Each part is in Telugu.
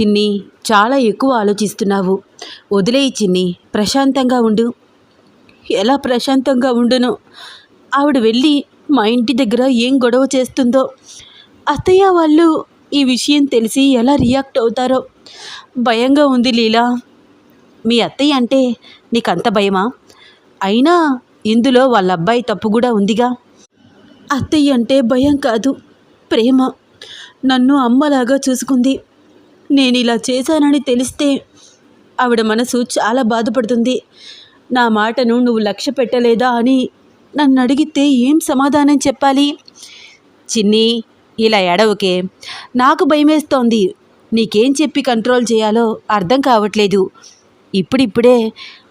చిన్ని చాలా ఎక్కువ ఆలోచిస్తున్నావు. వదిలేయి చిన్ని ప్రశాంతంగా ఉండు. ఎలా ప్రశాంతంగా ఉండును? ఆవిడ వెళ్ళి మా ఇంటి దగ్గర ఏం గొడవ చేస్తుందో. అత్తయ్య వాళ్ళు ఈ విషయం తెలిసి ఎలా రియాక్ట్ అవుతారో. భయంగా ఉంది లీలా. మీ అత్తయ్య అంటే నీకంత భయమా? అయినా ఇందులో వాళ్ళ అబ్బాయి తప్పు కూడా ఉందిగా. అత్తయ్య అంటే భయం కాదు ప్రేమ. నన్ను అమ్మలాగా చూసుకుంది. నేను ఇలా చేశానని తెలిస్తే ఆవిడ మనసు చాలా బాధపడుతుంది. నా మాటను నువ్వు లక్ష్య పెట్టలేదా అని నన్ను అడిగితే ఏం సమాధానం చెప్పాలి? చిన్ని ఇలా ఎడవకే నాకు భయమేస్తోంది. నీకేం చెప్పి కంట్రోల్ చేయాలో అర్థం కావట్లేదు. ఇప్పుడిప్పుడే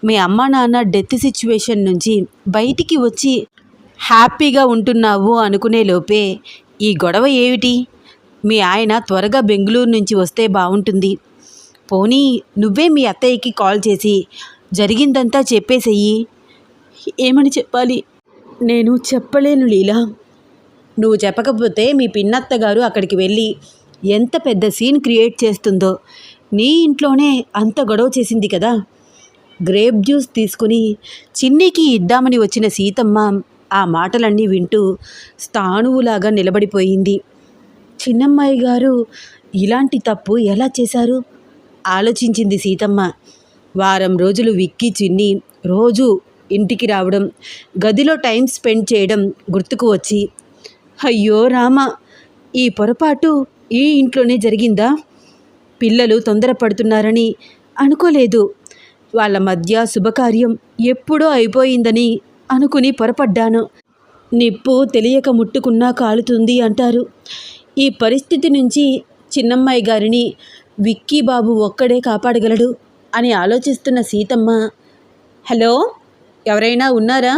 మీ అమ్మ నాన్న డెత్ సిచ్యువేషన్ నుంచి బయటికి వచ్చి హ్యాపీగా ఉంటున్నావు అనుకునే లోపే ఈ గొడవ ఏమిటి? మీ ఆయన త్వరగా బెంగళూరు నుంచి వస్తే బాగుంటుంది. పోనీ నువ్వే మీ అత్తయ్యకి కాల్ చేసి జరిగిందంతా చెప్పేసేయి. ఏమని చెప్పాలి? నేను చెప్పలేను లీలా. నువ్వు చెప్పకపోతే మీ పిన్నత్త గారు అక్కడికి వెళ్ళి ఎంత పెద్ద సీన్ క్రియేట్ చేస్తుందో. నీ ఇంట్లోనే అంత గొడవ చేసింది కదా. గ్రేప్ జ్యూస్ తీసుకుని చిన్నికి ఇద్దామని వచ్చిన సీతమ్మ ఆ మాటలన్నీ వింటూ స్థాణువులాగా నిలబడిపోయింది. చిన్నమ్మాయి గారు ఇలాంటి తప్పు ఎలా చేశారు? ఆలోచించింది సీతమ్మ. వారం రోజులు విక్కి చిన్ని రోజు ఇంటికి రావడం గదిలో టైం స్పెండ్ చేయడం గుర్తుకు వచ్చి అయ్యో రామ ఈ పొరపాటు ఈ ఇంట్లోనే జరిగిందా? పిల్లలు తొందరపడుతున్నారని అనుకోలేదు. వాళ్ళ మధ్య శుభకార్యం ఎప్పుడో అయిపోయిందని అనుకుని పొరపడ్డాను. నిప్పు తెలియక ముట్టుకున్నా కాలుతుంది అంటారు. ఈ పరిస్థితి నుంచి చిన్నమ్మాయి గారిని విక్కీ బాబు ఒక్కడే కాపాడగలడు అని ఆలోచిస్తున్న సీతమ్మ హలో ఎవరైనా ఉన్నారా?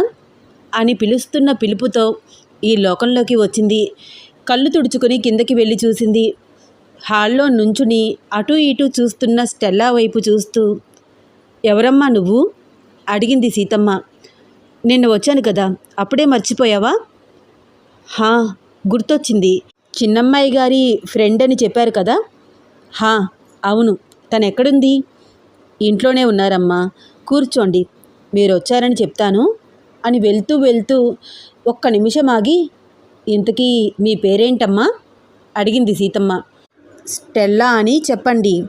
అని పిలుస్తున్న పిలుపుతో ఈ లోకంలోకి వచ్చింది. కళ్ళు తుడుచుకుని కిందకి వెళ్ళి చూసింది. హాల్లో నుంచుని అటు ఇటు చూస్తున్న స్టెల్లా వైపు చూస్తూ ఎవరమ్మా నువ్వు? అడిగింది సీతమ్మ. నిన్న వచ్చాను కదా అప్పుడే మర్చిపోయావా? హా గుర్తొచ్చింది. చిన్నమ్మాయి గారి ఫ్రెండ్ అని చెప్పారు కదా? హా అవును. తను ఎక్కడుంది? ఇంట్లోనే ఉన్నారమ్మా. కూర్చోండి. మీరు వచ్చారని చెప్తాను అని వెళ్తూ వెళ్తూ ఒక్క నిమిషం ఆగి ఇంతకీ మీ పేరేంటమ్మా? అడిగింది సీతమ్మ. స్టెల్లా అని చెప్పండి.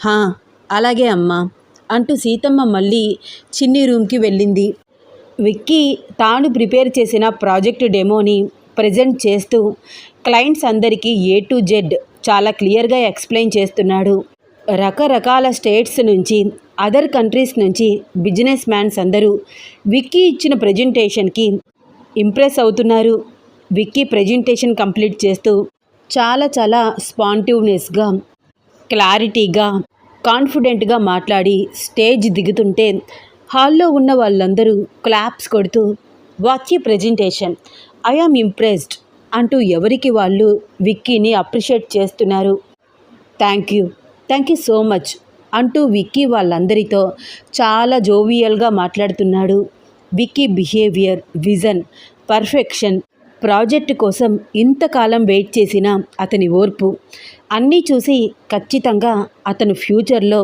హా అలాగే అమ్మా. అంటూ సీతమ్మ మళ్ళీ చిన్ని రూమ్కి వెళ్ళింది. విక్కీ తాను ప్రిపేర్ చేసిన ప్రాజెక్టు డెమోని ప్రజెంట్ చేస్తూ క్లయింట్స్ అందరికీ ఏ టు జెడ్ చాలా క్లియర్గా ఎక్స్ప్లెయిన్ చేస్తున్నాడు. రకరకాల స్టేట్స్ నుంచి అదర్ కంట్రీస్ నుంచి బిజినెస్ మ్యాన్స్ అందరూ విక్కీ ఇచ్చిన ప్రజెంటేషన్కి ఇంప్రెస్ అవుతున్నారు. విక్కీ ప్రజెంటేషన్ కంప్లీట్ చేస్తూ చాలా చాలా స్పాంటివ్నెస్గా క్లారిటీగా కాన్ఫిడెంట్గా మాట్లాడి స్టేజ్ దిగుతుంటే హాల్లో ఉన్న వాళ్ళందరూ క్లాప్స్ కొడుతూ watch presentation I am impressed. అంటూ ఎవరికి వాళ్ళు విక్కీని అప్రిషియేట్ చేస్తున్నారు. Thank you. Thank you so much అంటూ విక్కీ వాళ్ళందరితో చాలా జోవియల్గా మాట్లాడుతున్నాడు. Vicky behaviour vision perfection project కోసం ఇంతకాలం వెయిట్ చేసిన అతని ఓర్పు అన్నీ చూసి ఖచ్చితంగా అతను ఫ్యూచర్లో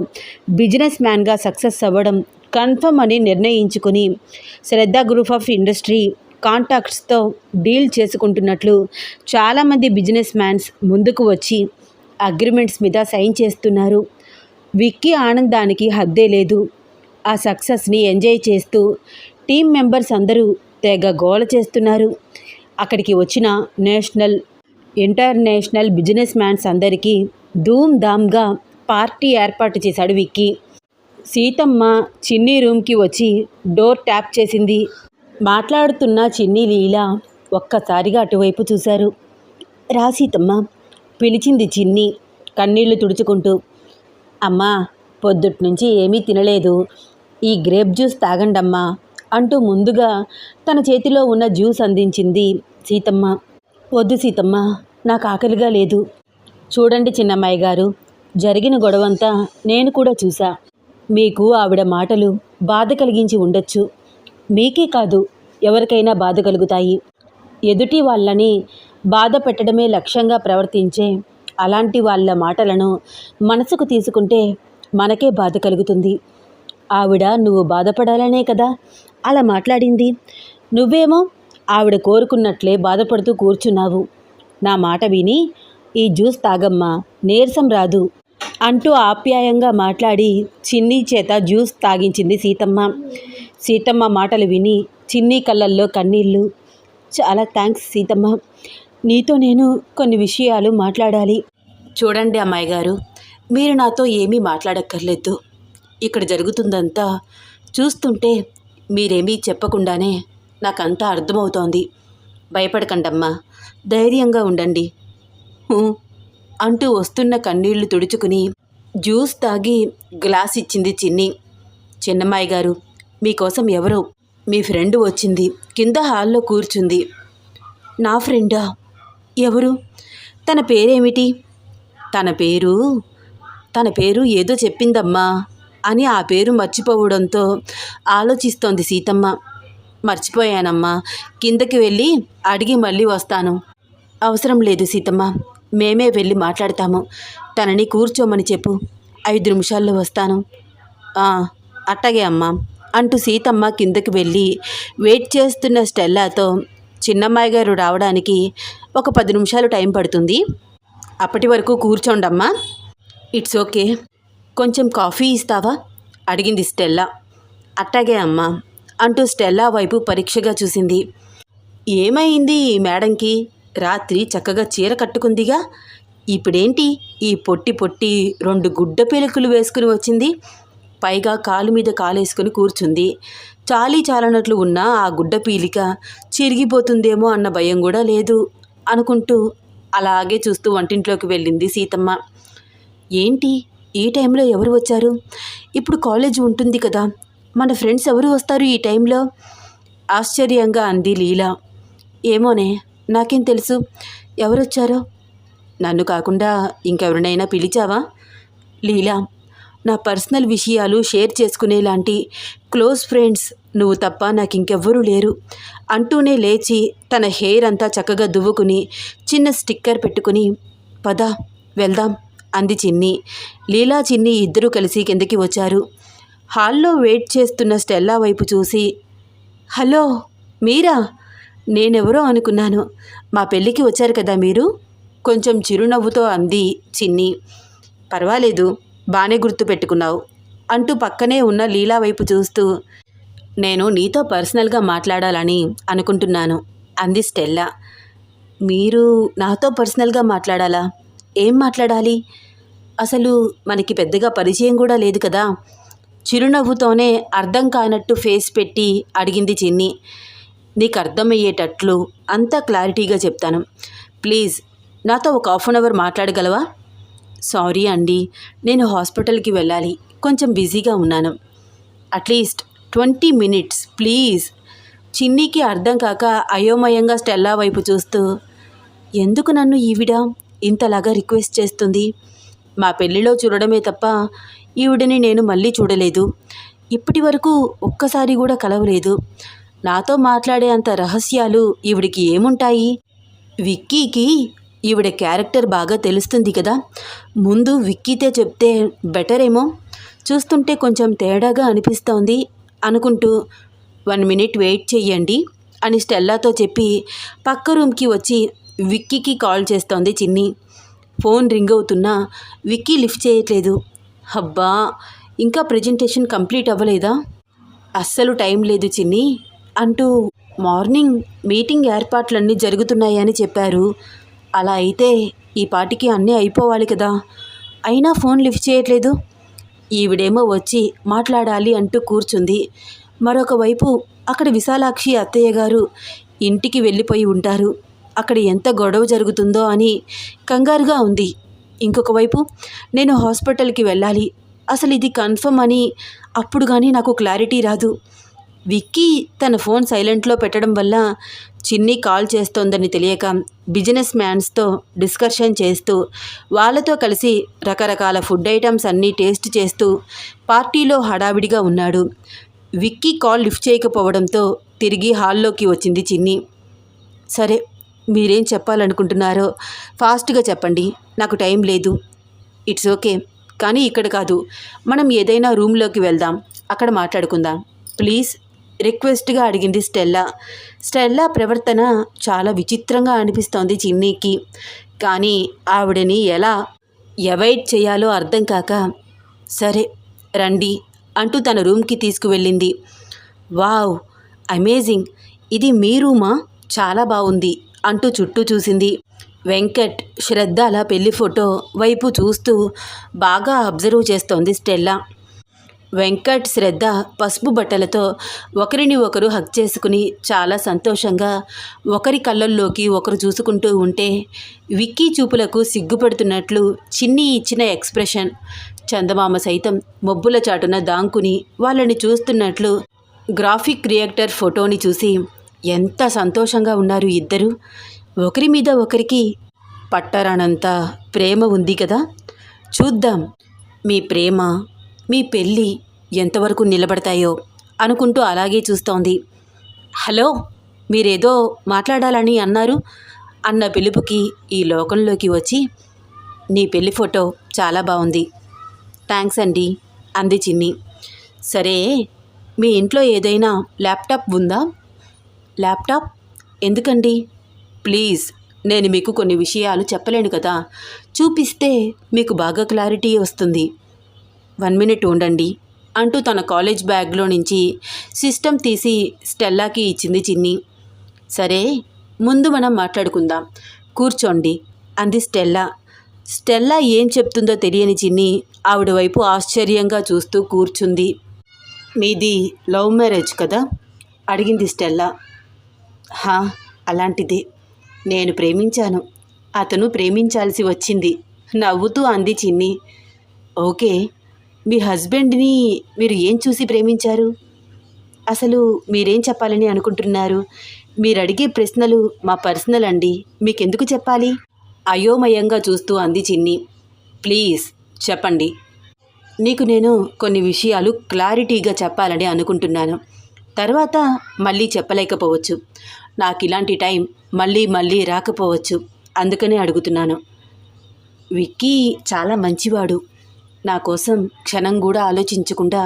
బిజినెస్ మ్యాన్గా సక్సెస్ అవ్వడం కన్ఫర్మ్ అని నిర్ణయించుకుని శ్రద్ధ గ్రూప్ ఆఫ్ ఇండస్ట్రీ కాంటాక్ట్స్తో డీల్ చేసుకుంటున్నట్లు చాలామంది బిజినెస్ మ్యాన్స్ ముందుకు వచ్చి అగ్రిమెంట్స్ మీద సైన్ చేస్తున్నారు. విక్కీ ఆనందానికి హద్దే లేదు. ఆ సక్సెస్ని ఎంజాయ్ చేస్తూ టీం మెంబర్స్ అందరూ తెగ గోల చేస్తున్నారు. అక్కడికి వచ్చిన నేషనల్ ఇంటర్నేషనల్ బిజినెస్ మ్యాన్స్ అందరికీ ధూమ్ ధామ్గా పార్టీ ఏర్పాటు చేశాడు విక్కీ. సీతమ్మ చిన్ని రూమ్కి వచ్చి డోర్ ట్యాప్ చేసింది. మాట్లాడుతున్న చిన్ని లీల ఒక్కసారిగా అటువైపు చూశారు. రా సీతమ్మ పిలిచింది చిన్ని కన్నీళ్ళు తుడుచుకుంటూ. అమ్మా పొద్దుటి నుంచి ఏమీ తినలేదు. ఈ గ్రేప్ జ్యూస్ తాగండమ్మా అంటూ ముందుగా తన చేతిలో ఉన్న జ్యూస్ అందించింది సీతమ్మ. వద్దు సీతమ్మ నాకు ఆకలిగా లేదు. చూడండి చిన్నమ్మాయి గారు జరిగిన గొడవంతా నేను కూడా చూసా. మీకు ఆవిడ మాటలు బాధ కలిగించి ఉండొచ్చు. మీకే కాదు ఎవరికైనా బాధ కలుగుతాయి. ఎదుటి వాళ్ళని బాధ పెట్టడమే లక్ష్యంగా ప్రవర్తించే అలాంటి వాళ్ళ మాటలను మనసుకు తీసుకుంటే మనకే బాధ కలుగుతుంది. ఆవిడ నువ్వు బాధపడాలనే కదా? అలా మాట్లాడింది. నువ్వేమో ఆవిడ కోరుకున్నట్లే బాధపడుతూ కూర్చున్నావు. నా మాట విని ఈ జ్యూస్ తాగమ్మా నీరసం రాదు అంటూ ఆప్యాయంగా మాట్లాడి చిన్ని చేత జ్యూస్ తాగించింది సీతమ్మ. సీతమ్మ మాటలు విని చిన్ని కళ్ళల్లో కన్నీళ్ళు. చాలా థ్యాంక్స్ సీతమ్మ. నీతో నేను కొన్ని విషయాలు మాట్లాడాలి. చూడండి అమ్మాయి గారు మీరు నాతో ఏమీ మాట్లాడక్కర్లేదు. ఇక్కడ జరుగుతుందంతా చూస్తుంటే మీరేమీ చెప్పకుండానే నాకంతా అర్థమవుతోంది. భయపడకండమ్మా ధైర్యంగా ఉండండి. అంటూ వస్తున్న కన్నీళ్ళు తుడుచుకుని జ్యూస్ తాగి గ్లాస్ ఇచ్చింది చిన్ని. చిన్నమ్మాయి గారు మీకోసం ఎవరో మీ ఫ్రెండ్ వచ్చింది కింద హాల్లో కూర్చుంది. నా ఫ్రెండా? ఎవరు? తన పేరేమిటి? తన పేరు? తన పేరు ఏదో చెప్పిందమ్మా అని ఆ పేరు మర్చిపోవడంతో ఆలోచిస్తోంది సీతమ్మ. మర్చిపోయానమ్మా కిందకి వెళ్ళి అడిగి మళ్ళీ వస్తాను. అవసరం లేదు సీతమ్మ మేమే వెళ్ళి మాట్లాడతాము. తనని కూర్చోమని చెప్పు. ఐదు నిమిషాల్లో వస్తాను. అట్టగే అమ్మా. అంటూ సీతమ్మ కిందకి వెళ్ళి వెయిట్ చేస్తున్న స్టెల్లాతో చిన్నమ్మాయి గారు రావడానికి ఒక పది నిమిషాలు టైం పడుతుంది. అప్పటి వరకు కూర్చోండమ్మా. It's okay. కొంచెం కాఫీ ఇస్తావా? అడిగింది స్టెల్లా. అట్టాగే అమ్మా అంటూ స్టెల్లా వైపు పరీక్షగా చూసింది. ఏమైంది ఈ మేడంకి? రాత్రి చక్కగా చీర కట్టుకుందిగా? ఇప్పుడేంటి? ఈ పొట్టి పొట్టి రెండు గుడ్డ పిలుకులు వేసుకుని వచ్చింది? పైగా కాలు మీద కాలేసుకుని కూర్చుంది. చాలీ చాలనట్లు ఉన్న ఆ గుడ్డ పీలిక చిరిగిపోతుందేమో అన్న భయం కూడా లేదు అనుకుంటూ అలాగే చూస్తూ వంటింట్లోకి వెళ్ళింది సీతమ్మ. ఏంటి? ఈ టైంలో ఎవరు వచ్చారు? ఇప్పుడు కాలేజ్ ఉంటుంది కదా. మన ఫ్రెండ్స్ ఎవరు వస్తారు ఈ టైంలో? ఆశ్చర్యంగా అంది లీలా. ఏమోనే నాకేం తెలుసు. ఎవరొచ్చారో? నన్ను కాకుండా ఇంకెవరినైనా పిలిచావా? లీలా నా పర్సనల్ విషయాలు షేర్ చేసుకునేలాంటి క్లోజ్ ఫ్రెండ్స్ నువ్వు తప్ప నాకు ఇంకెవ్వరూ లేరు. అంటూనే లేచి తన హెయిర్ అంతా చక్కగా దువ్వుకుని చిన్న స్టిక్కర్ పెట్టుకుని పద వెళ్దాం అంది చిన్ని. లీలా చిన్ని ఇద్దరూ కలిసి కిందకి వచ్చారు. హాల్లో వెయిట్ చేస్తున్న స్టెల్లా వైపు చూసి హలో మీరా? నేనెవరో అనుకున్నాను. మా పెళ్ళికి వచ్చారు కదా మీరు? కొంచెం చిరునవ్వుతో అంది చిన్ని. పర్వాలేదు బాగానే గుర్తు పెట్టుకున్నావు అంటూ పక్కనే ఉన్న లీలా వైపు చూస్తూ నేను నీతో పర్సనల్గా మాట్లాడాలని అనుకుంటున్నాను అంది స్టెల్లా. మీరు నాతో పర్సనల్గా మాట్లాడాలా? ఏం మాట్లాడాలి? అసలు మనకి పెద్దగా పరిచయం కూడా లేదు కదా. చిరునవ్వుతోనే అర్థం కానట్టు ఫేస్ పెట్టి అడిగింది చిన్ని. నీకు అర్థమయ్యేటట్లు అంతా క్లారిటీగా చెప్తాను. ప్లీజ్ నాతో ఒక హాఫ్ అన్ అవర్ మాట్లాడగలవా? సారీ అండి నేను హాస్పిటల్కి వెళ్ళాలి కొంచెం బిజీగా ఉన్నాను. At least twenty minutes please. చిన్నీకి అర్థం కాక అయోమయంగా స్టెల్లా వైపు చూస్తూ ఎందుకు నన్ను ఈవిడ ఇంతలాగా రిక్వెస్ట్ చేస్తుంది? మా పెళ్ళిలో చూడడమే తప్ప ఈవిడని నేను మళ్ళీ చూడలేదు. ఇప్పటి వరకు ఒక్కసారి కూడా కలవలేదు. నాతో మాట్లాడే అంత రహస్యాలు ఈవిడికి ఏముంటాయి? విక్కీకి ఈవిడ క్యారెక్టర్ బాగా తెలుస్తుంది కదా. ముందు విక్కీతే చెప్తే బెటర్ ఏమో చూస్తుంటే కొంచెం తేడాగా అనిపిస్తోంది అనుకుంటూ వన్ మినిట్ వెయిట్ చెయ్యండి అని స్టెల్లాతో చెప్పి పక్క రూమ్కి వచ్చి విక్కీకి కాల్ చేస్తోంది చిన్ని. ఫోన్ రింగ్ అవుతున్నా విక్కీ లిఫ్ట్ చేయట్లేదు. అబ్బా ఇంకా ప్రజెంటేషన్ కంప్లీట్ అవ్వలేదా? అస్సలు టైం లేదు చిన్ని అంటూ మార్నింగ్ మీటింగ్ ఏర్పాట్లన్నీ జరుగుతున్నాయని చెప్పారు. అలా అయితే ఈ పాటికి అన్నీ అయిపోవాలి కదా. అయినా ఫోన్ లిఫ్ట్ చేయట్లేదు. ఈవిడేమో వచ్చి మాట్లాడాలి అంటూ కూర్చుంది. మరొక వైపు అక్కడ విశాలాక్షి అత్తయ్య గారు ఇంటికి వెళ్ళిపోయి ఉంటారు. అక్కడ ఎంత గొడవ జరుగుతుందో అని కంగారుగా ఉంది. ఇంకొక వైపు నేను హాస్పిటల్కి వెళ్ళాలి. అసలు ఇది కన్ఫర్మ్ అని అప్పుడు కానీ నాకు క్లారిటీ రాదు. విక్కీ తన ఫోన్ సైలెంట్లో పెట్టడం వల్ల చిన్ని కాల్ చేస్తోందని తెలియక బిజినెస్ మ్యాన్స్తో డిస్కషన్ చేస్తూ వాళ్ళతో కలిసి రకరకాల ఫుడ్ ఐటమ్స్ అన్నీ టేస్ట్ చేస్తూ పార్టీలో హడావిడిగా ఉన్నాడు. విక్కీ కాల్ లిఫ్ట్ చేయకపోవడంతో తిరిగి హాల్లోకి వచ్చింది చిన్ని. సరే మీరేం చెప్పాలనుకుంటున్నారో ఫాస్ట్గా చెప్పండి. నాకు టైం లేదు. It's okay. కానీ ఇక్కడ కాదు. మనం ఏదైనా రూమ్లోకి వెళ్దాం. అక్కడ మాట్లాడుకుందాం. ప్లీజ్. రిక్వెస్ట్గా అడిగింది స్టెల్లా. స్టెల్లా ప్రవర్తన చాలా విచిత్రంగా అనిపిస్తోంది చిన్నీకి. కానీ ఆవిడని ఎలా అవాయిడ్ చేయాలో అర్థం కాక సరే రండి అంటూ తన రూమ్కి తీసుకువెళ్ళింది. Wow amazing! ఇది మీ రూమా? చాలా బాగుంది అంటూ చుట్టూ చూసింది. వెంకట్ శ్రద్ధ అలా పెళ్ళి ఫోటో వైపు చూస్తూ బాగా అబ్జర్వ్ చేస్తోంది స్టెల్లా. వెంకట్ శ్రద్ధ పసుపు బట్టలతో ఒకరిని ఒకరు హక్ చేసుకుని చాలా సంతోషంగా ఒకరి కళ్ళల్లోకి ఒకరు చూసుకుంటూ ఉంటే విక్కీ చూపులకు సిగ్గుపడుతున్నట్లు చిన్ని ఇచ్చిన ఎక్స్ప్రెషన్. చందమామ సైతం మొబ్బుల చాటున దాంకుని వాళ్ళని చూస్తున్నట్లు గ్రాఫిక్ రియాక్టర్ ఫోటోని చూసి ఎంత సంతోషంగా ఉన్నారు ఇద్దరు? ఒకరి మీద ఒకరికి పట్టరానంత ప్రేమ ఉంది కదా? చూద్దాం. మీ ప్రేమ మీ పెళ్ళి ఎంతవరకు నిలబడతాయో అనుకుంటూ అలాగే చూస్తోంది. హలో మీరేదో మాట్లాడాలని అన్నారు. అన్న పిలుపుకి ఈ లోకంలోకి వచ్చి నీ పెళ్ళి ఫోటో చాలా బాగుంది. థ్యాంక్స్ అండి అంది చిన్ని. సరే మీ ఇంట్లో ఏదైనా ల్యాప్టాప్ ఉందా? ల్యాప్టాప్? ఎందుకండి? ప్లీజ్ నేను మీకు కొన్ని విషయాలు చెప్పలేను కదా. చూపిస్తే మీకు బాగా క్లారిటీ వస్తుంది. వన్ మినిట్ ఉండండి అంటూ తన కాలేజ్ బ్యాగ్లో నుంచి సిస్టమ్ తీసి స్టెల్లాకి ఇచ్చింది చిన్ని. సరే ముందు మనం మాట్లాడుకుందాం. కూర్చోండి అంది స్టెల్లా. స్టెల్లా ఏం చెప్తుందో తెలియని చిన్ని ఆవిడ వైపు ఆశ్చర్యంగా చూస్తూ కూర్చుంది. మీది లవ్ మ్యారేజ్ కదా? అడిగింది స్టెల్లా. హా అలాంటిదే. నేను ప్రేమించాను. అతను ప్రేమించాల్సి వచ్చింది. నవ్వుతూ అంది చిన్ని. ఓకే మీ హస్బెండ్ని మీరు ఏం చూసి ప్రేమించారు? అసలు మీరేం చెప్పాలని అనుకుంటున్నారు? మీరు అడిగే ప్రశ్నలు మా పర్సనల్ అండి. మీకెందుకు చెప్పాలి? అయోమయంగా చూస్తూ అంది చిన్ని. ప్లీజ్ చెప్పండి. నీకు నేను కొన్ని విషయాలు క్లారిటీగా చెప్పాలని అనుకుంటున్నాను. తర్వాత మళ్ళీ చెప్పలేకపోవచ్చు. నాకు ఇలాంటి టైం మళ్ళీ మళ్ళీ రాకపోవచ్చు. అందుకనే అడుగుతున్నాను. విక్కీ చాలా మంచివాడు. నా కోసం క్షణం కూడా ఆలోచించకుండా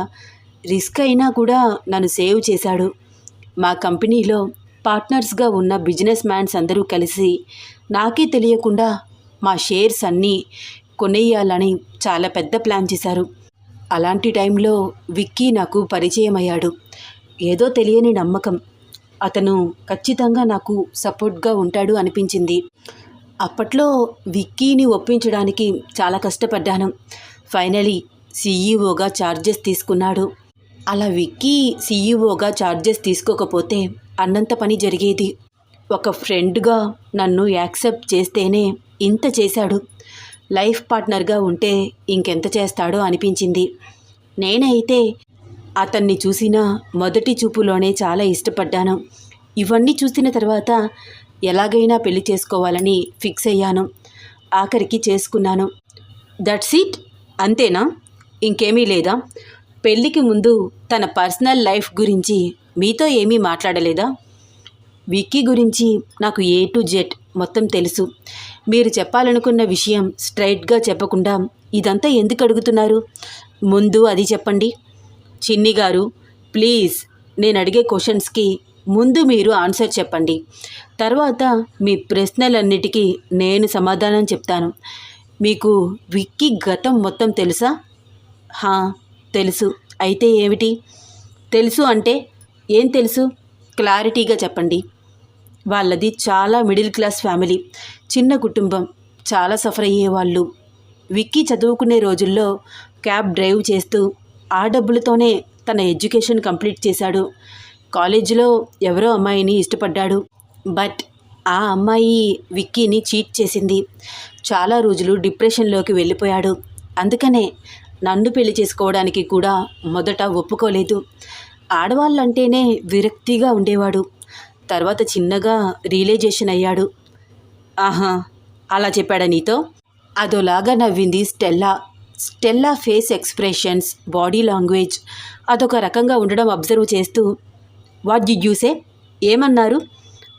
రిస్క్ అయినా కూడా నన్ను సేవ్ చేశాడు. మా కంపెనీలో పార్ట్నర్స్గా ఉన్న బిజినెస్ మ్యాన్స్ అందరూ కలిసి నాకే తెలియకుండా మా షేర్స్ అన్నీ కొనేయాలని చాలా పెద్ద ప్లాన్ చేశారు. అలాంటి టైంలో విక్కీ నాకు పరిచయం అయ్యాడు. ఏదో తెలియని నమ్మకం. అతను ఖచ్చితంగా నాకు సపోర్ట్గా ఉంటాడు అనిపించింది. అప్పట్లో విక్కీని ఒప్పించడానికి చాలా కష్టపడ్డాను. ఫైనలీ సీఈఓగా ఛార్జెస్ తీసుకున్నాడు. అలా విక్కీ సీఈఓగా ఛార్జెస్ తీసుకోకపోతే అన్నంత పని జరిగేది. ఒక ఫ్రెండ్గా నన్ను యాక్సెప్ట్ చేస్తేనే ఇంత చేశాడు. లైఫ్ పార్ట్నర్గా ఉంటే ఇంకెంత చేస్తాడో అనిపించింది. నేనైతే అతన్ని చూసిన మొదటి చూపులోనే చాలా ఇష్టపడ్డాను. ఇవన్నీ చూసిన తర్వాత ఎలాగైనా పెళ్ళి చేసుకోవాలని ఫిక్స్ అయ్యాను. ఆఖరికి చేసుకున్నాను. That's it. అంతేనా? ఇంకేమీ లేదా? పెళ్ళికి ముందు తన పర్సనల్ లైఫ్ గురించి మీతో ఏమీ మాట్లాడలేదా? విక్కీ గురించి నాకు ఏ టు జెడ్ మొత్తం తెలుసు. మీరు చెప్పాలనుకున్న విషయం స్ట్రైట్గా చెప్పకుండా ఇదంతా ఎందుకు అడుగుతున్నారు? ముందు అది చెప్పండి. చిన్ని గారు ప్లీజ్ నేను అడిగే క్వశ్చన్స్కి ముందు మీరు ఆన్సర్ చెప్పండి. తర్వాత మీ ప్రశ్నలన్నిటికీ నేను సమాధానం చెప్తాను. మీకు విక్కీ గతం మొత్తం తెలుసా? హా తెలుసు. అయితే ఏమిటి? తెలుసు అంటే ఏం తెలుసు? క్లారిటీగా చెప్పండి. వాళ్ళది చాలా మిడిల్ క్లాస్ ఫ్యామిలీ. చిన్న కుటుంబం. చాలా సఫర్ అయ్యేవాళ్ళు విక్కీ చదువుకునే రోజుల్లో క్యాబ్ డ్రైవ్ చేస్తూ ఆ డబ్బులతోనే తన ఎడ్యుకేషన్ కంప్లీట్ చేశాడు. కాలేజీలో ఎవరో అమ్మాయిని ఇష్టపడ్డాడు. బట్ ఆ అమ్మాయి విక్కీని చీట్ చేసింది. చాలా రోజులు డిప్రెషన్లోకి వెళ్ళిపోయాడు. అందుకనే నన్ను పెళ్ళి చేసుకోవడానికి కూడా మొదట ఒప్పుకోలేదు. ఆడవాళ్ళంటేనే విరక్తిగా ఉండేవాడు. తర్వాత చిన్నగా రియలైజేషన్ అయ్యాడు. ఆహా అలా చెప్పాడా నీతో? అదోలాగా నవ్వింది Stella. Stella face expressions body language అదొక రకంగా ఉండడం అబ్జర్వ్ చేస్తూ వాట్ డి యూసే ఏమన్నారు?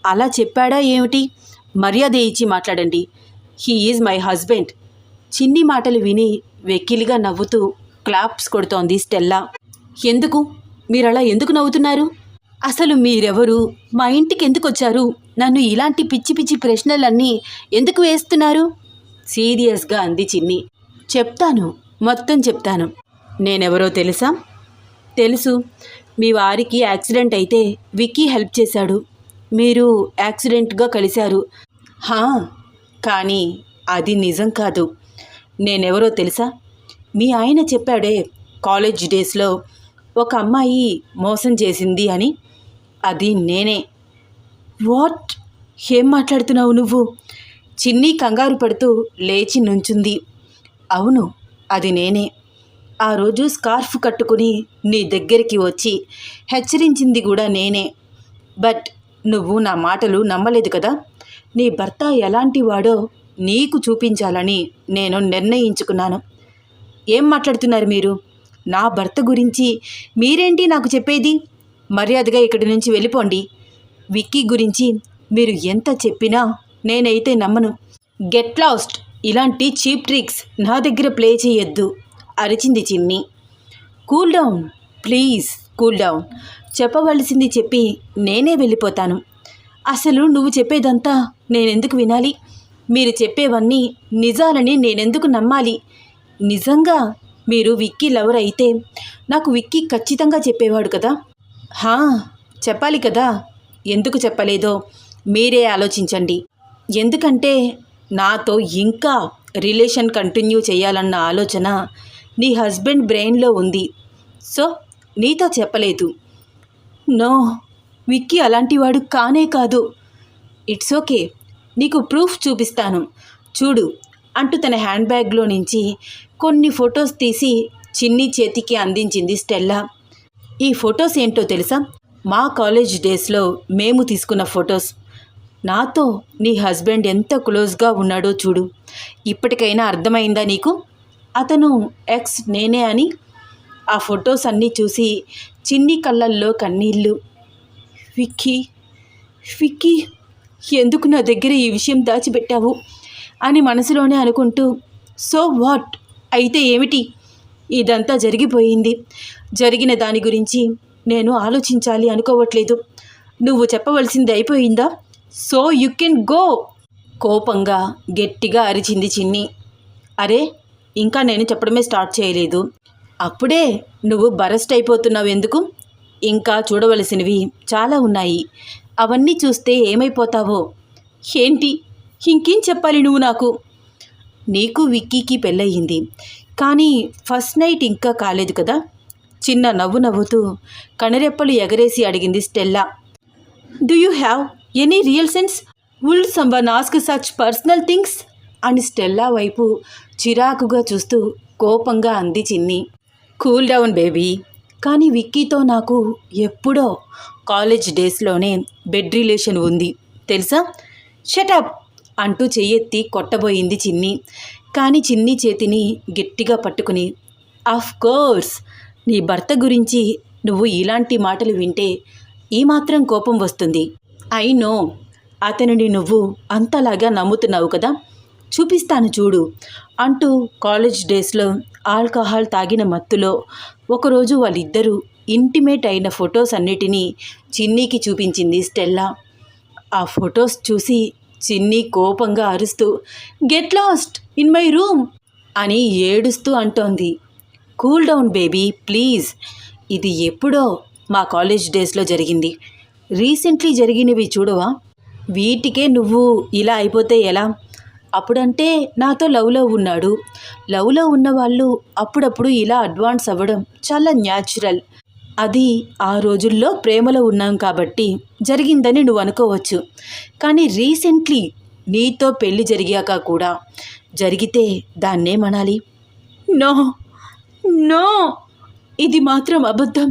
అలా చెప్పాడా ఏమిటి? మర్యాద ఇచ్చి మాట్లాడండి. He is my husband. Chinni మాటలు విని వెక్కిలిగా నవ్వుతూ క్లాప్స్ కొడుతోంది స్టెల్లా. ఎందుకు? మీరు అలా ఎందుకు నవ్వుతున్నారు? అసలు మీరెవరు? మా ఇంటికి ఎందుకు వచ్చారు నన్ను ఇలాంటి పిచ్చి పిచ్చి ప్రశ్నలన్నీ ఎందుకు వేస్తున్నారు? సీరియస్గా అంది చిన్ని. చెప్తాను మొత్తం చెప్తాను. నేనెవరో తెలుసా? తెలుసు. మీ వారికి యాక్సిడెంట్ అయితే విక్కీ హెల్ప్ చేశాడు. మీరు యాక్సిడెంట్గా కలిశారు. హా కానీ అది నిజం కాదు. నేనెవరో తెలుసా? మీ ఆయన చెప్పాడే కాలేజ్ డేస్లో ఒక అమ్మాయి మోసం చేసింది అని. అది నేనే. వాట్? ఏం మాట్లాడుతున్నావు నువ్వు? చిన్ని కంగారు పడుతూ లేచి నుంచుంది. అవును అది నేనే. ఆ రోజు స్కార్ఫ్ కట్టుకుని నీ దగ్గరికి వచ్చి హెచ్చరించింది కూడా నేనే. బట్ నువ్వు నా మాటలు నమ్మలేదు కదా? నీ భర్త ఎలాంటి వాడో నీకు చూపించాలని నేను నిర్ణయించుకున్నాను. ఏం మాట్లాడుతున్నారు మీరు? నా భర్త గురించి మీరేంటి నాకు చెప్పేది? మర్యాదగా ఇక్కడి నుంచి వెళ్ళిపోండి. విక్కీ గురించి మీరు ఎంత చెప్పినా నేనైతే నమ్మను. Get lost! ఇలాంటి చీప్ ట్రిక్స్ నా దగ్గర ప్లే చేయొద్దు అరిచింది Chinni. Cool down! Please cool down! చెప్పవలసింది చెప్పి నేనే వెళ్ళిపోతాను. అసలు నువ్వు చెప్పేదంతా నేనెందుకు వినాలి? మీరు చెప్పేవన్నీ నిజాలని నేనెందుకు నమ్మాలి? నిజంగా మీరు విక్కీ లవర్ అయితే నాకు విక్కీ ఖచ్చితంగా చెప్పేవాడు కదా? హా చెప్పాలి కదా. ఎందుకు చెప్పలేదో మీరే ఆలోచించండి. ఎందుకంటే నాతో ఇంకా రిలేషన్ కంటిన్యూ చేయాలన్న ఆలోచన నీ హస్బెండ్ బ్రెయిన్లో ఉంది. సో నీతో చెప్పలేదు. నో విక్కీ అలాంటివాడు కానే కాదు. ఇట్స్ ఓకే నీకు ప్రూఫ్ చూపిస్తాను. చూడు అంటూ తన హ్యాండ్ బ్యాగ్లో నుంచి కొన్ని ఫొటోస్ తీసి చిన్ని చేతికి అందించింది స్టెల్లా. ఈ ఫొటోస్ ఏంటో తెలుసా? మా కాలేజ్ డేస్లో మేము తీసుకున్న ఫొటోస్. నాతో నీ హస్బెండ్ ఎంత క్లోజ్గా ఉన్నాడో చూడు. ఇప్పటికైనా అర్థమైందా నీకు? అతను ఎక్స్ నేనే అని ఆ ఫొటోస్ అన్నీ చూసి చిన్ని కళ్ళల్లో కన్నీళ్ళు. విక్కీ విక్కీ ఎందుకు నా దగ్గర ఈ విషయం దాచిపెట్టావు? అని మనసులోనే అనుకుంటూ సో వాట్? అయితే ఏమిటి? ఇదంతా జరిగిపోయింది. జరిగిన దాని గురించి నేను ఆలోచించాలి అనుకోవట్లేదు. నువ్వు చెప్పవలసింది అయిపోయిందా? So you can go. కోపంగా గట్టిగా అరిచింది చిన్ని. అరే ఇంకా నేను చెప్పడమే స్టార్ట్ చేయలేదు. అప్పుడే నువ్వు బరస్ట్ అయిపోతున్నావు ఎందుకు? ఇంకా చూడవలసినవి చాలా ఉన్నాయి. అవన్నీ చూస్తే ఏమైపోతావో? ఏంటి? ఇంకేం చెప్పాలి నువ్వు నాకు? నీకు విక్కీకి పెళ్ళయింది. కానీ ఫస్ట్ నైట్ ఇంకా కాలేదు కదా? చిన్న నవ్వు నవ్వుతూ కణరెప్పలు ఎగరేసి అడిగింది Stella. Do you have any real sense would someone ask such personal things అని స్టెల్లా వైపు చిరాకుగా చూస్తూ కోపంగా అంది చిన్ని. Cool down baby. కానీ విక్కీతో నాకు ఎప్పుడో కాలేజ్ డేస్లోనే బెడ్ రిలేషన్ ఉంది. తెలుసా? షటప్ అంటూ చెయ్యెత్తి కొట్టబోయింది చిన్ని. కానీ చిన్ని చేతిని గట్టిగా పట్టుకుని ఆఫ్ కోర్స్! నీ భర్త గురించి నువ్వు ఇలాంటి మాటలు వింటే ఈ మాత్రం కోపం వస్తుంది. I know! అతనిని నువ్వు అంతలాగా నమ్ముతున్నావు కదా? చూపిస్తాను చూడు అంటూ కాలేజ్ డేస్లో ఆల్కహాల్ తాగిన మత్తులో ఒకరోజు వాళ్ళిద్దరూ ఇంటిమేట్ అయిన ఫొటోస్ అన్నిటినీ చిన్నీకి చూపించింది స్టెల్లా. ఆ ఫొటోస్ చూసి చిన్ని కోపంగా అరుస్తూ get lost in my room అని ఏడుస్తూ అంటోంది. Cool down baby please. ఇది ఎప్పుడో మా కాలేజ్ డేస్లో జరిగింది. రీసెంట్లీ జరిగినవి చూడవా? వీటికే నువ్వు ఇలా అయిపోతే ఎలా? అప్పుడంటే నాతో లవ్లో ఉన్నాడు. లవ్లో ఉన్న వాళ్ళు అప్పుడప్పుడు ఇలా అడ్వాన్స్ అవ్వడం చాలా న్యాచురల్. అది ఆ రోజుల్లో ప్రేమలో ఉన్నాం కాబట్టి జరిగిందని నువ్వు అనుకోవచ్చు. కానీ రీసెంట్లీ నీతో పెళ్ళి జరిగాక కూడా జరిగితే దాన్నేమనాలి నో! నో! ఇది మాత్రం అబద్ధం.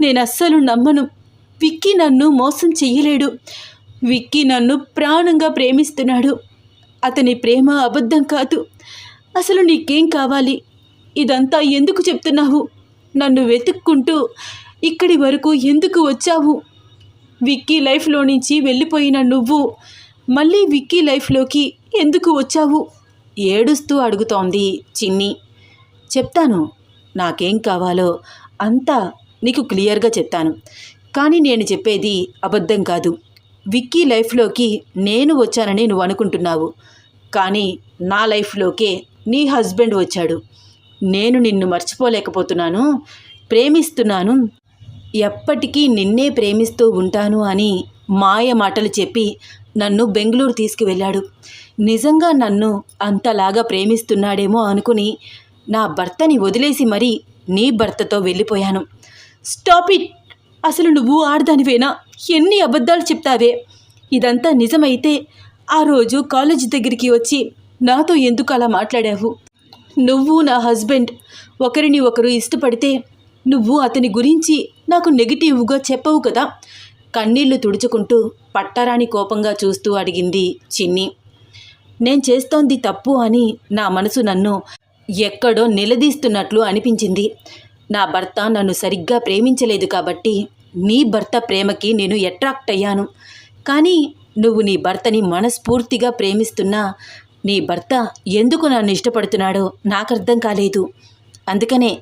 నేను అస్సలు నమ్మను. విక్కీ నన్ను మోసం చెయ్యలేడు. విక్కీ నన్ను ప్రాణంగా ప్రేమిస్తున్నాడు. అతని ప్రేమ అబద్ధం కాదు. అసలు నీకేం కావాలి? ఇదంతా ఎందుకు చెప్తున్నావు? నన్ను వెతుక్కుంటూ ఇక్కడి వరకు ఎందుకు వచ్చావు? విక్కీ లైఫ్లో నుంచి వెళ్ళిపోయిన నువ్వు మళ్ళీ విక్కీ లైఫ్లోకి ఎందుకు వచ్చావు? ఏడుస్తూ అడుగుతోంది చిన్ని. చెప్తాను నాకేం కావాలో అంతా నీకు క్లియర్గా చెప్తాను. కానీ నేను చెప్పేది అబద్ధం కాదు. విక్కీ లైఫ్లోకి నేను వచ్చానని నువ్వు అనుకుంటున్నావు. కానీ నా లైఫ్లోకే నీ హస్బెండ్ వచ్చాడు. నేను నిన్ను మర్చిపోలేకపోతున్నాను. ప్రేమిస్తున్నాను. ఎప్పటికీ నిన్నే ప్రేమిస్తూ ఉంటాను అని మాయ మాటలు చెప్పి నన్ను బెంగళూరు తీసుకువెళ్ళాడు. నిజంగా నన్ను అంతలాగా ప్రేమిస్తున్నాడేమో అనుకుని నా భర్తని వదిలేసి మరీ నీ భర్తతో వెళ్ళిపోయాను. Stop it! అసలు నువ్వు ఆడదానివేనా? ఎన్ని అబద్ధాలు చెప్తావే? ఇదంతా నిజమైతే ఆ రోజు కాలేజ్ దగ్గరికి వచ్చి నాతో ఎందుకు అలా మాట్లాడావు? నువ్వు నా హస్బెండ్. ఒకరిని ఒకరు ఇష్టపడితే నువ్వు అతని గురించి నాకు నెగిటివ్గా చెప్పవు కదా? కన్నీళ్ళు తుడుచుకుంటూ పట్టరాని కోపంగా చూస్తూ అడిగింది చిన్ని. నేను చేస్తోంది తప్పు అని నా మనసు నన్ను ఎక్కడో నిలదీస్తున్నట్లు అనిపించింది. నా భర్త నన్ను సరిగ్గా ప్రేమించలేదు కాబట్టి నీ భర్త ప్రేమకి నేను అట్రాక్ట్ అయ్యాను. కానీ నువ్వు నీ భర్తని మనస్ఫూర్తిగా ప్రేమిస్తున్నా నీ భర్త ఎందుకు నన్ను ఇష్టపడుతున్నాడో నాకు అర్థం కాలేదు. అందుకనే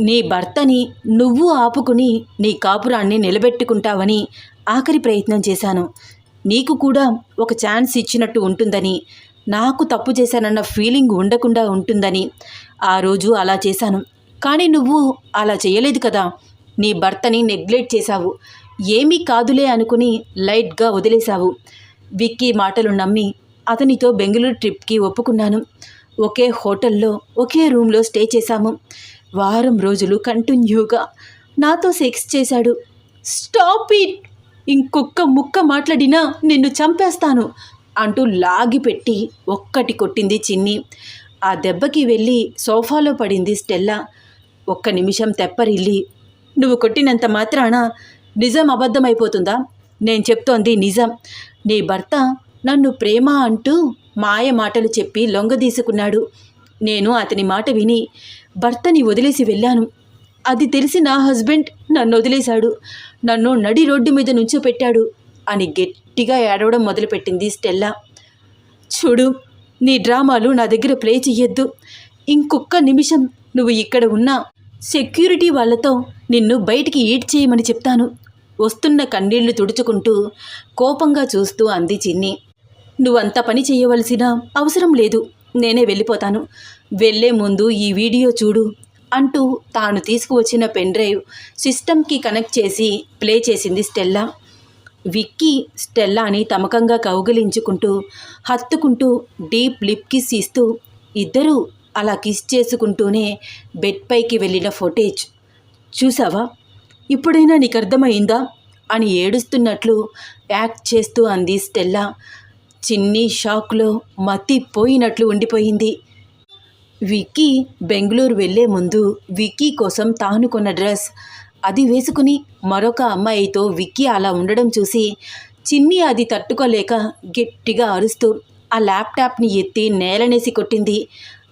నీ భర్తని నువ్వు ఆపుకుని నీ కాపురాన్ని నిలబెట్టుకుంటావని ఆఖరి ప్రయత్నం చేశాను. నీకు కూడా ఒక ఛాన్స్ ఇచ్చినట్టు ఉంటుందని నాకు తప్పు చేశానన్న ఫీలింగ్ ఉండకుండా ఉంటుందని ఆ రోజు అలా చేశాను. కానీ నువ్వు అలా చేయలేదు కదా. నీ భర్తని నెగ్లెక్ట్ చేశావు. ఏమీ కాదులే అనుకుని లైట్గా వదిలేశావు. విక్కీ మాటలు నమ్మి అతనితో బెంగళూరు ట్రిప్కి ఒప్పుకున్నాను. ఒకే హోటల్లో ఒకే రూమ్లో స్టే చేశాము. వారం రోజులు కంటిన్యూగా నాతో సెక్స్ చేశాడు. Stop it! ఇంకొక్క ముక్క మాట్లాడినా నిన్ను చంపేస్తాను! అంటూ లాగిపెట్టి ఒక్కటి కొట్టింది చిన్ని. ఆ దెబ్బకి వెళ్ళి సోఫాలో పడింది స్టెల్లా. ఒక్క నిమిషం తెప్పరిల్లి నువ్వు కొట్టినంత మాత్రాన నిజం అబద్ధమైపోతుందా? నేను చెప్తోంది నిజం. నీ భర్త నన్ను ప్రేమ అంటూ మాయ మాటలు చెప్పి లొంగదీసుకున్నాడు. నేను అతని మాట విని భర్తని వదిలేసి వెళ్ళాను. అది తెలిసి నా హస్బెండ్ నన్ను వదిలేశాడు. నన్ను నడి రోడ్డు మీద నుంచో పెట్టాడు అని గట్టిగా ఏడవడం మొదలుపెట్టింది స్టెల్లా. చూడు నీ డ్రామాలు నా దగ్గర ప్లే చెయ్యొద్దు. ఇంకొక్క నిమిషం నువ్వు ఇక్కడ ఉన్నా సెక్యూరిటీ వాళ్ళతో నిన్ను బయటికి ఈడ్ చేయమని చెప్తాను. వస్తున్న కన్నీళ్ళు తుడుచుకుంటూ కోపంగా చూస్తూ అంది చిన్ని. నువ్వంత పని చేయవలసిన అవసరం లేదు. నేనే వెళ్ళిపోతాను. వెళ్ళే ముందు ఈ వీడియో చూడు అంటూ తాను తీసుకువచ్చిన పెన్ డ్రైవ్ సిస్టమ్కి కనెక్ట్ చేసి ప్లే చేసింది స్టెల్లా. విక్కీ స్టెల్లాని తమకంగా కౌగిలించుకుంటూ హత్తుకుంటూ డీప్ లిప్ కిస్ ఇస్తూ ఇద్దరూ అలా కిస్ చేసుకుంటూనే బెడ్ పైకి వెళ్ళిన ఫోటేజ్. చూసావా ఇప్పుడైనా నీకు అర్థమైందా? అని ఏడుస్తున్నట్లు యాక్ట్ చేస్తూ అంది స్టెల్లా. చిన్ని షాక్లో మతి పోయినట్లు ఉండిపోయింది. విక్కీ బెంగళూరు వెళ్ళే ముందు విక్కీ కోసం తాను కొన్న డ్రెస్ అది వేసుకుని మరొక అమ్మాయితో విక్కీ అలా ఉండడం చూసి చిన్ని అది తట్టుకోలేక గట్టిగా అరుస్తూ ఆ ల్యాప్టాప్ని ఎత్తి నేలనేసి కొట్టింది.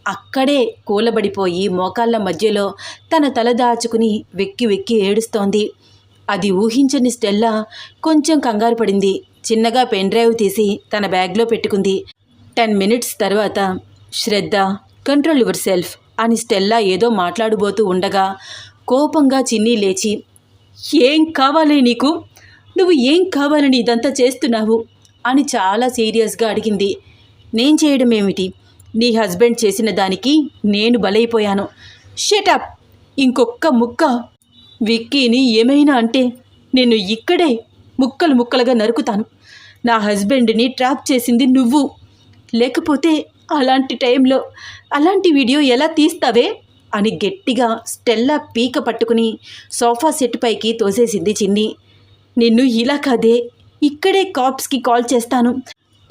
అక్కడే కూలబడిపోయి మోకాళ్ళ మధ్యలో తన తల దాచుకుని వెక్కి వెక్కి ఏడుస్తోంది. అది ఊహించని స్టెల్లా కొంచెం కంగారు పడింది. చిన్నగా పెన్ డ్రైవ్ తీసి తన బ్యాగ్లో పెట్టుకుంది. టెన్ మినిట్స్ తర్వాత శ్రద్ధ కంట్రోల్ యువర్ సెల్ఫ్ అని స్టెల్లా ఏదో మాట్లాడబోతూ ఉండగా కోపంగా చిన్ని లేచి ఏం కావాలి నీకు? నువ్వు ఏం కావాలని ఇదంతా చేస్తున్నావు? అని చాలా సీరియస్గా అడిగింది. నేను చేయడం ఏమిటి నీ హస్బెండ్ చేసిన దానికి నేను బలైపోయాను. షటప్ ఇంకొక్క ముక్క. విక్కీని ఏమైనా అంటే నేను ఇక్కడే ముక్కలు ముక్కలుగా నరుకుతాను. నా హస్బెండ్ని ట్రాప్ చేసింది నువ్వు. లేకపోతే అలాంటి టైంలో అలాంటి వీడియో ఎలా తీస్తావే? అని గట్టిగా స్టెల్లా పీక పట్టుకుని సోఫా సెట్ పైకి తోసేసింది చిన్ని. నిన్ను ఇలా కాదే ఇక్కడే కాప్స్కి కాల్ చేస్తాను.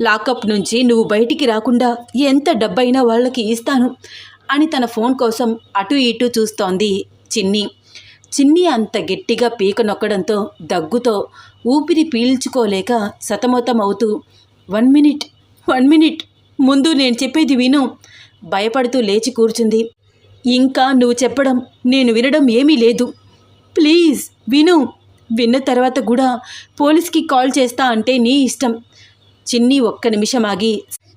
లాకప్ నుంచి నువ్వు బయటికి రాకుండా ఎంత డబ్బైనా వాళ్ళకి ఇస్తాను అని తన ఫోన్ కోసం అటు ఇటు చూస్తోంది చిన్ని. చిన్ని అంత గట్టిగా పీక నొక్కడంతో దగ్గుతో ఊపిరి పీల్చుకోలేక సతమతమవుతూ వన్ మినిట్ వన్ మినిట్ ముందు నేను చెప్పేది విను భయపడుతూ లేచి కూర్చుంది. ఇంకా నువ్వు చెప్పడం నేను వినడం ఏమీ లేదు. ప్లీజ్ విను. విన్న తర్వాత కూడా పోలీస్కి కాల్ చేస్తా అంటే నీ ఇష్టం. చిన్ని ఒక్క నిమిషం ఆగి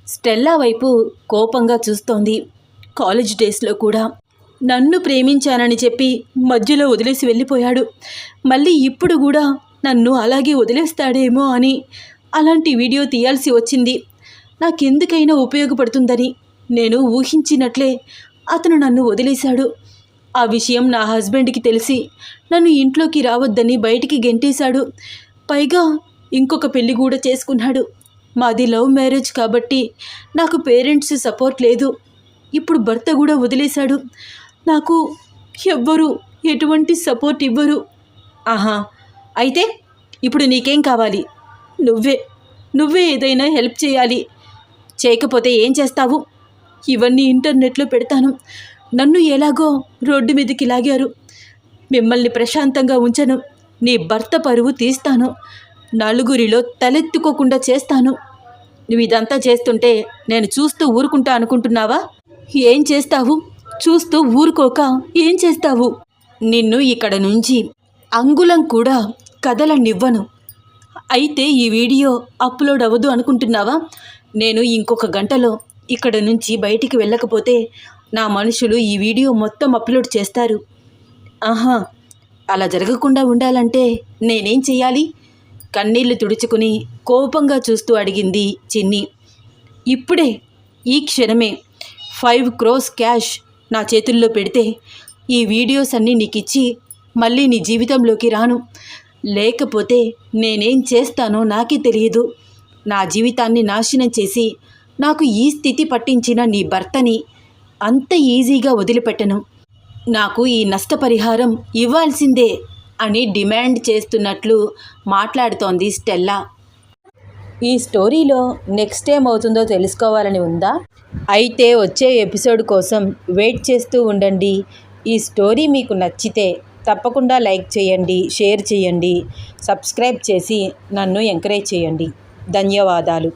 స్టెల్లా వైపు కోపంగా చూస్తోంది. కాలేజ్ డేస్లో కూడా. నన్ను ప్రేమించానని చెప్పి మధ్యలో వదిలేసి వెళ్ళిపోయాడు. మళ్ళీ ఇప్పుడు కూడా నన్ను అలాగే వదిలేస్తాడేమో అని అలాంటి వీడియో తీయాల్సి వచ్చింది. నాకెందుకైనా ఉపయోగపడుతుందని నేను ఊహించినట్లే అతను నన్ను వదిలేశాడు. ఆ విషయం నా హస్బెండ్కి తెలిసి నన్ను ఇంట్లోకి రావద్దని బయటికి గెంటేశాడు. పైగా ఇంకొక పెళ్ళి కూడా చేసుకున్నాడు. మాది లవ్ మ్యారేజ్ కాబట్టి నాకు పేరెంట్స్ సపోర్ట్ లేదు. ఇప్పుడు భర్త కూడా వదిలేశాడు. నాకు ఎవ్వరు ఎటువంటి సపోర్ట్ ఇవ్వరు. ఆహా అయితే ఇప్పుడు నీకేం కావాలి? నువ్వే నువ్వే ఏదైనా హెల్ప్ చేయాలి. చేయకపోతే ఏం చేస్తావు? ఇవన్నీ ఇంటర్నెట్లో పెడతాను. నన్ను ఎలాగో రోడ్డు మీదకి లాగారు. మిమ్మల్ని ప్రశాంతంగా ఉంచను. నీ భర్త పరువు తీస్తాను. నలుగురిలో తలెత్తుకోకుండా చేస్తాను. నువ్వు ఇదంతా చేస్తుంటే నేను చూస్తూ ఊరుకుంటా అనుకుంటున్నావా? ఏం చేస్తావు? చూస్తూ ఊరుకోక ఏం చేస్తావు? నిన్ను ఇక్కడ నుంచి అంగుళం కూడా కదలనివ్వను. అయితే ఈ వీడియో అప్లోడ్ అవ్వదు అనుకుంటున్నావా? నేను ఇంకొక గంటలో ఇక్కడ నుంచి బయటికి వెళ్ళకపోతే నా మనుషులు ఈ వీడియో మొత్తం అప్లోడ్ చేస్తారు. ఆహా అలా జరగకుండా ఉండాలంటే నేనేం చేయాలి? కన్నీళ్ళు తుడుచుకుని కోపంగా చూస్తూ అడిగింది చిన్ని. ఇప్పుడే ఈ క్షణమే ఫైవ్ క్రోస్ క్యాష్ నా చేతుల్లో పెడితే ఈ వీడియోస్ అన్నీ నీకు ఇచ్చి మళ్ళీ నీ జీవితంలోకి రాను. లేకపోతే నేనేం చేస్తానో నాకే తెలియదు నా జీవితాన్ని నాశనం చేసి నాకు ఈ స్థితి పట్టించిన నీ భర్తని అంత ఈజీగా వదిలిపెట్టను. నాకు ఈ నష్టపరిహారం ఇవ్వాల్సిందే. అని డిమాండ్ చేస్తున్నట్లు మాట్లాడుతోంది స్టెల్లా. ఈ స్టోరీలో నెక్స్ట్ ఏమవుతుందో తెలుసుకోవాలని ఉందా? అయితే వచ్చే ఎపిసోడ్ కోసం వెయిట్ చేస్తూ ఉండండి. ఈ స్టోరీ మీకు నచ్చితే తప్పకుండా లైక్ చేయండి షేర్ చేయండి సబ్స్క్రైబ్ చేసి నన్ను ఎంకరేజ్ చేయండి. ధన్యవాదాలు.